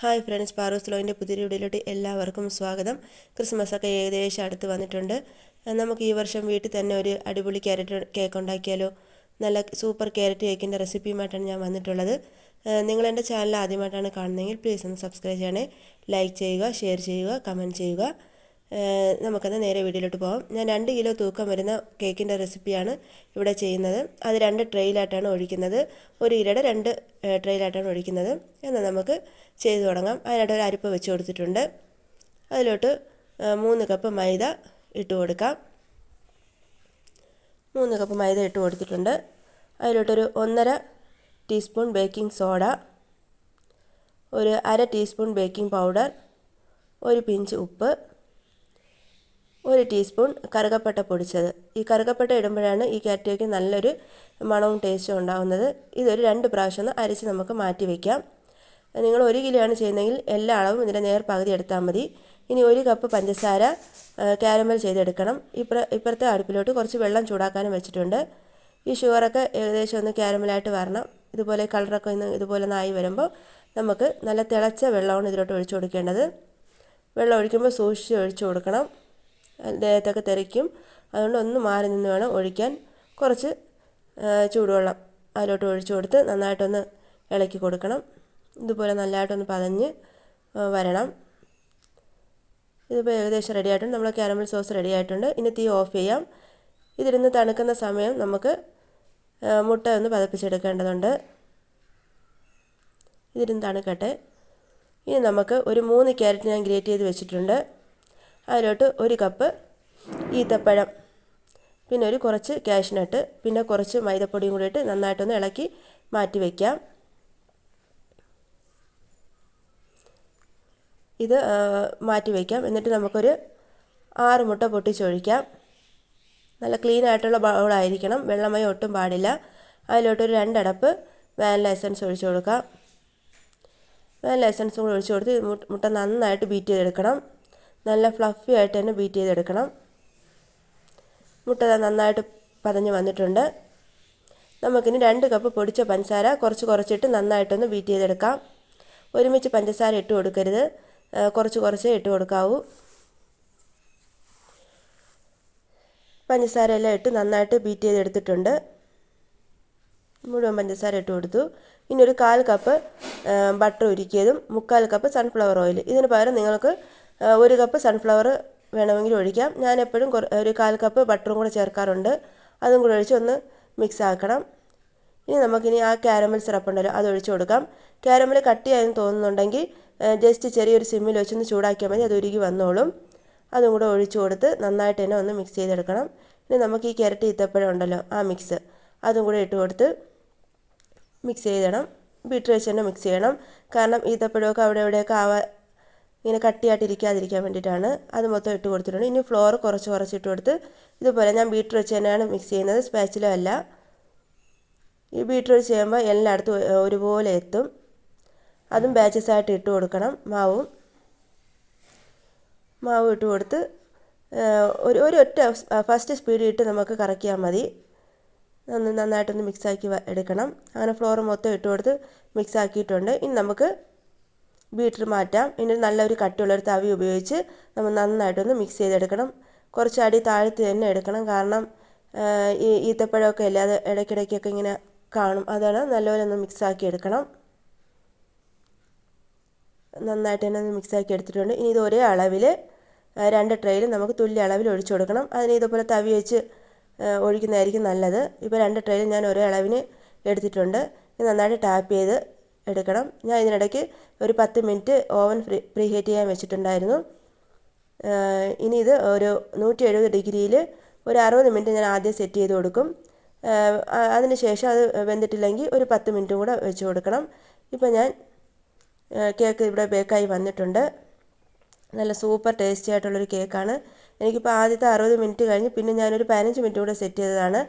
Hi friends പാറോസ് ലോയിന്റെ പുതിയ വീഡിയോയിലോട്ട് എല്ലാവർക്കും സ്വാഗതം. ക്രിസ്മസ് ഒക്കെ ഏകദേശം അടുത്ത് വന്നിട്ടുണ്ട്. നമുക്ക് ഈ വർഷം വീട്ടിൽ തന്നെ ഒരു അടിപൊളി ക്യാരറ്റ് കേക്ക് ഉണ്ടാക്കിയാലോ? നല്ല സൂപ്പർ ക്യാരറ്റ് കേക്കിന്റെ റെസിപ്പിയുമായിട്ടാണ് ഞാൻ വന്നിട്ടുള്ളത്. നിങ്ങൾ എന്റെ ചാനൽ ആദ്യമായിട്ടാണ് കാണുന്നതെങ്കിൽ പ്ലീസ് ഒന്ന് സബ്സ്ക്രൈബ് ചെയ്യണേ. ലൈക്ക് ചെയ്യുക ഷെയർ ചെയ്യുക കമന്റ് ചെയ്യുക. നമുക്കത് നേരെ വീഡിയോയിലോട്ട് പോകാം ഞാൻ രണ്ട് കിലോ തൂക്കം വരുന്ന കേക്കിന്റെ റെസിപ്പിയാണ് ഇവിടെ ചെയ്യുന്നത്. അത് രണ്ട് ട്രെയിലായിട്ടാണ് ഒഴിക്കുന്നത്. ഒരു ഇരട രണ്ട് ട്രെയിലായിട്ടാണ് ഒഴിക്കുന്നത്. എന്നാൽ നമുക്ക് ചെയ്തു തുടങ്ങാം. അതിനായിട്ട് ഒരു അരിപ്പ് വെച്ച് കൊടുത്തിട്ടുണ്ട്. അതിലോട്ട് മൂന്ന് കപ്പ് മൈദ ഇട്ട് കൊടുക്കാം. മൂന്ന് കപ്പ് മൈദ ഇട്ട് കൊടുത്തിട്ടുണ്ട്. അതിലോട്ടൊരു ഒന്നര ടീസ്പൂൺ ബേക്കിംഗ് സോഡ ഒരു അര ടീസ്പൂൺ ബേക്കിംഗ് പൗഡർ ഒരു പിഞ്ച് ഉപ്പ് ഒരു ടീസ്പൂൺ കറുകപ്പട്ട പൊടിച്ചത്. ഈ കറുകപ്പട്ട ഇടുമ്പോഴാണ് ഈ കാറ്റയ്ക്ക് നല്ലൊരു മണവും ടേസ്റ്റും ഉണ്ടാകുന്നത് ഇതൊരു രണ്ട് പ്രാവശ്യം ഒന്ന് അരിച്ച് നമുക്ക് മാറ്റി വയ്ക്കാം നിങ്ങൾ ഒരു കിലോ ആണ് ചെയ്യുന്നതെങ്കിൽ എല്ലാ അളവും ഇതിന്റെ നേർ പകുതി എടുത്താൽ മതി. ഇനി ഒരു കപ്പ് പഞ്ചസാര കാരമൽ ചെയ്തെടുക്കണം. ഇപ്പുറ ഇപ്പുറത്തെ അടുപ്പിലോട്ട് കുറച്ച് വെള്ളം ചൂടാക്കാനും വെച്ചിട്ടുണ്ട്. ഈ ഷുഗറൊക്കെ ഏകദേശം ഒന്ന് കാരമലായിട്ട് വരണം. ഇതുപോലെ കളറൊക്കെ ഒന്ന് ഇതുപോലെ നായി വരുമ്പോൾ നമുക്ക് നല്ല തിളച്ച വെള്ളമാണ് ഇതിലോട്ട് ഒഴിച്ചു കൊടുക്കേണ്ടത്. വെള്ളം ഒഴിക്കുമ്പോൾ സൂക്ഷിച്ച് ഒഴിച്ചു കൊടുക്കണം. ദേഹത്തൊക്കെ തെറിക്കും. അതുകൊണ്ട് ഒന്ന് മാറി നിന്ന് വേണം ഒഴിക്കാൻ. കുറച്ച് ചൂടുവെള്ളം അതിലോട്ട് ഒഴിച്ചു കൊടുത്ത് നന്നായിട്ടൊന്ന് ഇളക്കി കൊടുക്കണം. ഇതുപോലെ നല്ലതായിട്ടൊന്ന് പതഞ്ഞ് വരണം. ഇതിപ്പോൾ ഏകദേശം റെഡി ആയിട്ടുണ്ട്. നമ്മൾ കാരമൽ സോസ് റെഡി ആയിട്ടുണ്ട്. ഇനി തീ ഓഫ് ചെയ്യാം. ഇതിരുന്ന് തണുക്കുന്ന സമയം നമുക്ക് മുട്ട ഒന്ന് പതപ്പിച്ചെടുക്കേണ്ടതുണ്ട്. ഇതിരുന്ന് തണുക്കട്ടെ. ഇനി നമുക്ക് ഒരു മൂന്ന് ക്യാരറ്റ് ഞാൻ ഗ്രേറ്റ് ചെയ്ത് വെച്ചിട്ടുണ്ട്. അതിലോട്ട് ഒരു കപ്പ് ഈത്തപ്പഴം പിന്നെ ഒരു കുറച്ച് കാഷ്നട്ട് പിന്നെ കുറച്ച് മൈദപ്പൊടിയും കൂടി ഇട്ട് നന്നായിട്ടൊന്ന് ഇളക്കി മാറ്റി വയ്ക്കാം ഇത് മാറ്റി വയ്ക്കാം എന്നിട്ട് നമുക്കൊരു ആറ് മുട്ട പൊട്ടിച്ചൊഴിക്കാം. നല്ല ക്ലീൻ ആയിട്ടുള്ള ബൗളായിരിക്കണം വെള്ളമയം ഒട്ടും പാടില്ല. അതിലോട്ടൊരു രണ്ടടപ്പ് വാനില എസൻസ് ഒഴിച്ചു കൊടുക്കാം. വാനില എസൻസും കൂടി ഒഴിച്ചു കൊടുത്ത് മുട്ട നന്നായിട്ട് ബീറ്റ് ചെയ്തെടുക്കണം. നല്ല ഫ്ലഫി ആയിട്ട് തന്നെ ബീറ്റ് ചെയ്തെടുക്കണം. മുട്ട നന്നായിട്ട് പതഞ്ഞ് വന്നിട്ടുണ്ട്. നമുക്കിനി രണ്ട് കപ്പ് പൊടിച്ച പഞ്ചസാര കുറച്ച് കുറച്ചിട്ട് നന്നായിട്ടൊന്ന് ബീറ്റ് ചെയ്തെടുക്കാം. ഒരുമിച്ച് പഞ്ചസാര ഇട്ട് കൊടുക്കരുത്. കുറച്ച് കുറച്ചേ ഇട്ട് കൊടുക്കാവൂ. പഞ്ചസാര എല്ലാം ഇട്ട് നന്നായിട്ട് ബീറ്റ് ചെയ്തെടുത്തിട്ടുണ്ട്. മുഴുവൻ പഞ്ചസാര ഇട്ട് കൊടുത്തു. ഇനി ഒരു കാൽ കപ്പ് ബട്ടർ ഉരുക്കിയതും മുക്കാൽ കപ്പ് സൺഫ്ലവർ ഓയിൽ ഇതിന് പകരം നിങ്ങൾക്ക് ഒരു കപ്പ് സൺഫ്ലവർ വേണമെങ്കിൽ ഒഴിക്കാം. ഞാൻ എപ്പോഴും ഒരു കാൽ കപ്പ് ബട്ടറും കൂടെ ചേർക്കാറുണ്ട്. അതും കൂടെ ഒഴിച്ച് ഒന്ന് മിക്സ് ആക്കണം. ഇനി നമുക്കിനി ആ ക്യാരമൽ സിറപ്പ് ഉണ്ടല്ലോ അത് ഒഴിച്ചു കൊടുക്കാം. ക്യാരമൽ കട്ടിയായെന്ന് തോന്നുന്നുണ്ടെങ്കിൽ ജസ്റ്റ് ചെറിയൊരു സിമ്മിൽ വെച്ചൊന്ന് ചൂടാക്കിയാൽ മതി അത് ഉരുകി വന്നോളും. അതും കൂടെ ഒഴിച്ചു കൊടുത്ത് നന്നായിട്ട് തന്നെ ഒന്ന് മിക്സ് ചെയ്തെടുക്കണം. ഇനി നമുക്ക് ഈ കിരട്ടി ഈത്തപ്പഴം ഉണ്ടല്ലോ ആ മിക്സ് അതും കൂടെ ഇട്ട് കൊടുത്ത് മിക്സ് ചെയ്തിടണം ബീറ്റർ വെച്ച് തന്നെ മിക്സ് ചെയ്യണം. കാരണം ഈത്തപ്പഴമൊക്കെ അവിടെ എവിടെയൊക്കെ ആവാ ഇങ്ങനെ കട്ടിയായിട്ടിരിക്കാതിരിക്കാൻ വേണ്ടിയിട്ടാണ് അത് മൊത്തം ഇട്ട് കൊടുത്തിട്ടുണ്ട്. ഇനി ഫ്ലോർ കുറച്ച് കുറച്ച് ഇട്ട് കൊടുത്ത് ഇതുപോലെ ഞാൻ ബീറ്റർ വെച്ച് തന്നെയാണ് മിക്സ് ചെയ്യുന്നത്. സ്പാച്ചിലോ അല്ല. ഈ ബീറ്റർ വെച്ച് ചെയ്യുമ്പോൾ എല്ലായിടത്തും ഒരുപോലെ എത്തും. അതും ബാച്ചസ് ആയിട്ട് ഇട്ട് കൊടുക്കണം. മാവും. മാവ് ഇട്ട് കൊടുത്ത് ഒരു ഒരു ഒറ്റ ഫസ്റ്റ് സ്പീഡ് ഇട്ട് നമുക്ക് കറക്കിയാൽ മതി. നന്നായിട്ടൊന്ന് മിക്സാക്കി എടുക്കണം. അങ്ങനെ ഫ്ലോർ മൊത്തം ഇട്ട് കൊടുത്ത് മിക്സാക്കിയിട്ടുണ്ട് ഇനി നമുക്ക് ബീറ്റർ മാറ്റാം. ഇനി നല്ലൊരു കട്ടിയുള്ളൊരു തവി ഉപയോഗിച്ച് നമ്മൾ നന്നായിട്ടൊന്ന് മിക്സ് ചെയ്തെടുക്കണം. കുറച്ച് അടി താഴ്ത്തി തന്നെ എടുക്കണം. കാരണം ഈ ഈത്തപ്പഴമൊക്കെ അല്ലേ അത് ഇടയ്ക്കിടയ്ക്കൊക്കെ ഇങ്ങനെ കാണും. അതാണ് നല്ലപോലെ ഒന്ന് മിക്സാക്കി എടുക്കണം. നന്നായിട്ട് തന്നെ ഒന്ന് മിക്സാക്കി എടുത്തിട്ടുണ്ട്. ഇനി ഇത് ഒരേ അളവിൽ രണ്ട് ട്രെയിൽ നമുക്ക് തുല്യ അളവിൽ ഒഴിച്ചു കൊടുക്കണം. അതിന് ഇതുപോലെ തവി വെച്ച് ഒഴിക്കുന്നതായിരിക്കും നല്ലത്. ഇപ്പോൾ രണ്ട് ട്രെയിൽ ഞാൻ ഒരേ അളവിന് എടുത്തിട്ടുണ്ട്. നന്നായിട്ട് ടാപ്പ് ചെയ്ത് എടുക്കണം. ഞാൻ ഇതിനിടയ്ക്ക് ഒരു പത്ത് മിനിറ്റ് ഓവൻ ഫ്രീ ചെയ്യാൻ വെച്ചിട്ടുണ്ടായിരുന്നു. ഇനി ഇത് ഒരു നൂറ്റി എഴുപത് ഡിഗ്രിയിൽ ഒരു അറുപത് മിനിറ്റ് ഞാൻ ആദ്യം സെറ്റ് ചെയ്ത് കൊടുക്കും. അതിന് ശേഷം അത് വെന്തിട്ടില്ലെങ്കിൽ ഒരു പത്ത് മിനിറ്റും കൂടെ വെച്ച് കൊടുക്കണം. ഇപ്പം ഞാൻ കേക്ക് ഇവിടെ ബേക്കായി വന്നിട്ടുണ്ട്. നല്ല സൂപ്പർ ടേസ്റ്റി ആയിട്ടുള്ളൊരു കേക്കാണ്. എനിക്കിപ്പോൾ ആദ്യത്തെ അറുപത് മിനിറ്റ് കഴിഞ്ഞ് പിന്നെ ഞാനൊരു പതിനഞ്ച് മിനിറ്റ് കൂടെ സെറ്റ് ചെയ്തതാണ്.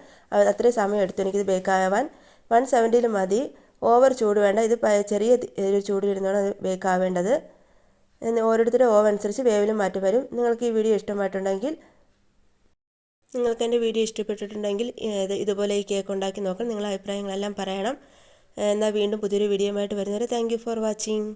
അത്രയും സമയം എടുത്തു എനിക്കിത് ബേക്കാവാൻ വൺ സെവന്റിയിൽ മതി. ഓവർ ചൂട് വേണ്ട. ഇത് ചെറിയ ഒരു ചൂടിലിരുന്നാണ് അത് ബേക്കാവേണ്ടത്. ഓരോരുത്തരുടെ ഓവ് അനുസരിച്ച് വേവിലും മാറ്റം വരും. നിങ്ങൾക്ക് ഈ വീഡിയോ ഇഷ്ടമായിട്ടുണ്ടെങ്കിൽ നിങ്ങൾക്ക് എന്റെ വീഡിയോ ഇഷ്ടപ്പെട്ടിട്ടുണ്ടെങ്കിൽ ഇതുപോലെ ഈ കേക്ക് ഉണ്ടാക്കി നോക്കണം. നിങ്ങളുടെ അഭിപ്രായങ്ങളെല്ലാം പറയണം. എന്നാൽ വീണ്ടും പുതിയൊരു വീഡിയോ ആയിട്ട് വരുന്നവരെ താങ്ക് ഫോർ വാച്ചിങ്